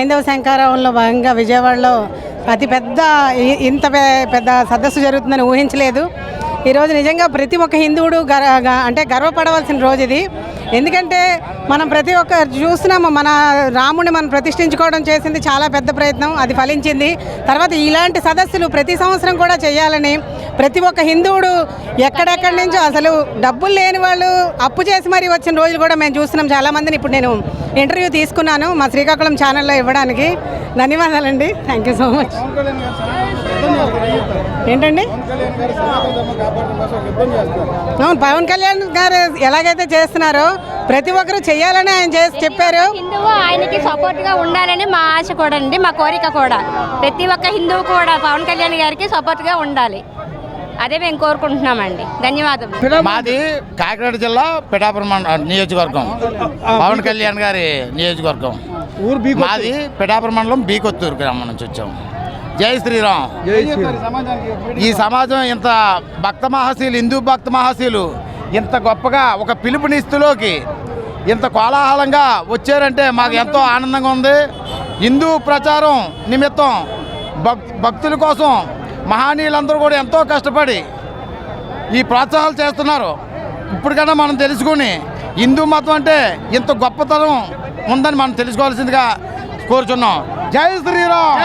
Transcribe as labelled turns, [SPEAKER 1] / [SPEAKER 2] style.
[SPEAKER 1] హైందవ శంకారంలో భాగంగా విజయవాడలో అతి పెద్ద ఇ- ఇంత పెద్ద సదస్సు జరుగుతుందని ఊహించలేదు. ఈరోజు నిజంగా ప్రతి ఒక్క హిందువుడు గర్ అంటే గర్వపడవలసిన రోజు ఇది. ఎందుకంటే మనం ప్రతి ఒక్కరు చూస్తున్నాము మన రాముడిని మనం ప్రతిష్ఠించుకోవడం చేసింది చాలా పెద్ద ప్రయత్నం అది ఫలించింది. తర్వాత ఇలాంటి సదస్సులు ప్రతి సంవత్సరం కూడా చేయాలని ప్రతి ఒక్క హిందువుడు ఎక్కడెక్కడి నుంచో అసలు డబ్బులు లేని వాళ్ళు అప్పు చేసి మరీ వచ్చిన రోజులు కూడా మేము చూస్తున్నాం. చాలామందిని ఇప్పుడు నేను ఇంటర్వ్యూ తీసుకున్నాను మా శ్రీకాకుళం ఛానల్లో ఇవ్వడానికి. ధన్యవాదాలండి. Thank you so much? ఏంటండి?
[SPEAKER 2] పవన్ కళ్యాణ్ గారు
[SPEAKER 1] ఎలాగైతే చేస్తున్నారో ప్రతి ఒక్కరూ చేయాలని ఆయన చేసి చెప్పారు.
[SPEAKER 3] హిందువు ఆయనకి సపోర్ట్గా ఉండాలని మా ఆశ కూడా అండి మా కోరిక కూడా. ప్రతి ఒక్క హిందువు కూడా పవన్ కళ్యాణ్ గారికి సపోర్ట్గా ఉండాలి. అదే మేము కోరుకుంటున్నామండి. ధన్యవాదములు.
[SPEAKER 4] మాది కాకినాడ జిల్లా పిఠాపురం నియోజకవర్గం. పవన్ కళ్యాణ్ గారి నియోజకవర్గం.
[SPEAKER 2] ఊరు
[SPEAKER 4] మాది పిఠాపురం మండలం బీకొత్తూరు గ్రామం నుంచి వచ్చాం జై శ్రీరామ్. ఈ సమాజం ఇంత భక్త మహాశీలు హిందూ భక్త మహాశీలు ఇంత గొప్పగా ఒక పిలుపునిస్తులోకి ఇంత కోలాహలంగా వచ్చారంటే మాకు ఎంతో ఆనందంగా ఉంది. హిందూ ప్రచారం నిమిత్తం భక్ భక్తుల కోసం మహానీయులందరూ కూడా ఎంతో కష్టపడి ఈ ప్రోత్సాహాలు చేస్తున్నారు. ఇప్పటికన్నా మనం తెలుసుకుని హిందూ మతం అంటే ఇంత గొప్పతనం ఉందని మనం తెలుసుకోవాల్సిందిగా కోరుచున్నాం. జై శ్రీరామ్!